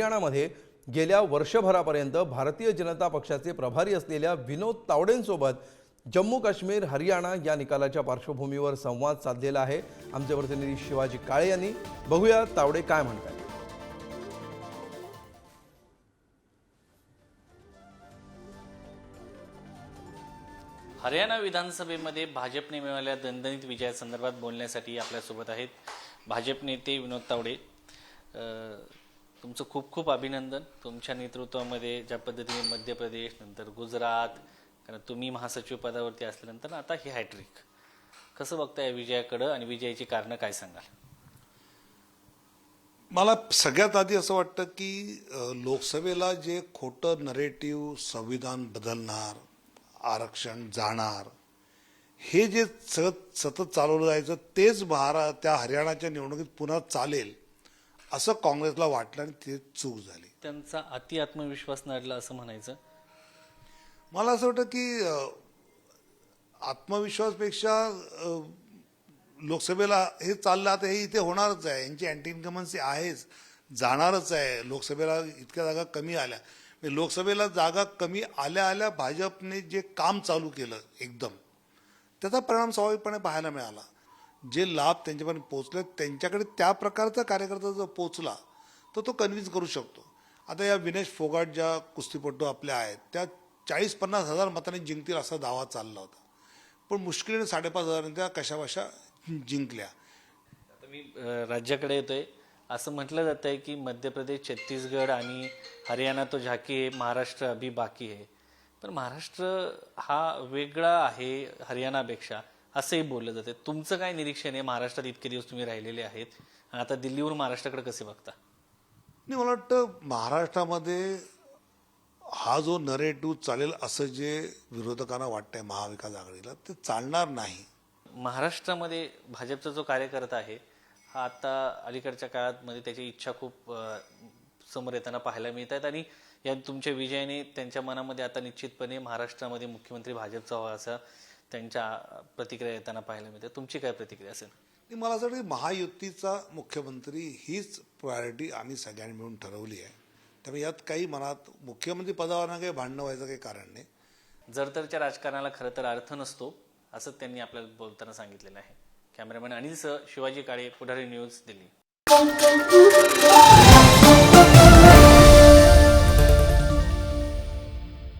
हरियाणामध्ये गेल्या वर्षभरापर्यंत भारतीय जनता पक्षाचे प्रभारी असलेल्या विनोद तावडेंसोबत जम्मू काश्मीर हरियाणा या निकालाच्या पार्श्वभूमीवर संवाद साधलेला आहे. आमचे प्रतिनिधी शिवाजी काळे यांनी. बघूया तावडे काय म्हणतात. हरियाणा विधानसभेमध्ये भाजपने मिळालेल्या दणदणीत विजयासंदर्भात बोलण्यासाठी आपल्यासोबत आहेत भाजप नेते विनोद तावडे. तुमचं खूप खूप अभिनंदन. तुमच्या नेतृत्वामध्ये ज्या पद्धतीने मध्य प्रदेश नंतर गुजरात कारण तुम्ही महासचिव पदावरती असल्यानंतर आता ही हॅट्रिक. कसं बघताय विजयाकडं आणि विजयाची कारणं काय सांगाल? मला सगळ्यात आधी असं वाटतं की लोकसभेला जे खोटं नरेटिव्ह संविधान बदलणार आरक्षण जाणार हे जे सतत सतत चालवलं जायचं तेच भारा त्या हरियाणाच्या निवडणुकीत पुन्हा चालेल. असं काँग्रेसला वाटलं आणि ते चूक झाली. त्यांचा अति आत्मविश्वास नडला असं म्हणायचं? मला असं वाटतं की आत्मविश्वासपेक्षा लोकसभेला हे चाललं आता हे इथे होणारच आहे. यांची अँटी इन्कमन्सी आहेच. जाणारच आहे. लोकसभेला इतक्या जागा कमी आल्या. लोकसभेला जागा कमी आल्या आल्या भाजपने जे काम चालू केलं एकदम त्याचा परिणाम स्वाभाविकपणे पाहायला मिळाला. जे लाभ त्यांच्यापर्यंत पोचले त्यांच्याकडे त्या प्रकारचा कार्यकर्ता जर पोचला तर तो कन्व्हिन्स करू शकतो. आता या विनेश फोगाट ज्या कुस्तीपटू आपल्या आहेत त्या चाळीस पन्नास हजार मताने जिंकतील असा दावा चालला होता. पण मुश्किलीने साडेपाच हजारांनी त्या कशाबशा जिंकल्या. आता मी राज्याकडे येतोय. असं म्हटलं जात आहे की मध्य प्रदेश छत्तीसगड आणि हरियाणा तो झाकी आहे महाराष्ट्र अभी बाकी आहे. पण महाराष्ट्र हा वेगळा आहे हरियाणापेक्षा. असंही बोललं जाते. तुमचं काय निरीक्षण आहे? महाराष्ट्रात इतके दिवस तुम्ही राहिलेले आहेत आणि आता दिल्लीवरून महाराष्ट्राकडे कसे बघता? नाही मला वाटतं महाराष्ट्रामध्ये हा जो नरेटिव्ह चालेल असं जे विरोधकांना वाटतंय महाविकास आघाडीला ते चालणार नाही. महाराष्ट्रामध्ये भाजपचा जो कार्यकर्ता आहे हा आता अलीकडच्या काळात मध्ये त्याची इच्छा खूप समोर येताना पाहायला मिळत आहेत आणि या तुमच्या विजयाने त्यांच्या मनामध्ये आता निश्चितपणे महाराष्ट्रामध्ये मुख्यमंत्री भाजपचा व्हावा असं त्यांच्या प्रतिक्रिया येताना पाहायला मिळते. तुमची काय प्रतिक्रिया असेल? मला असं वाटतं महायुतीचा मुख्यमंत्री हीच प्रायोरिटी आम्ही सगळ्यांनी मिळून ठरवली आहे. त्यामुळे यात काही मनात मुख्यमंत्री पदावर काही भांडणं व्हायचं काही कारण नाही. जरतरच्या राजकारणाला खरं तर अर्थ नसतो असं त्यांनी आपल्याला बोलताना सांगितलेलं आहे. कॅमेरामॅन अनिल सह शिवाजी काळे पुढारी न्यूज दिल्ली.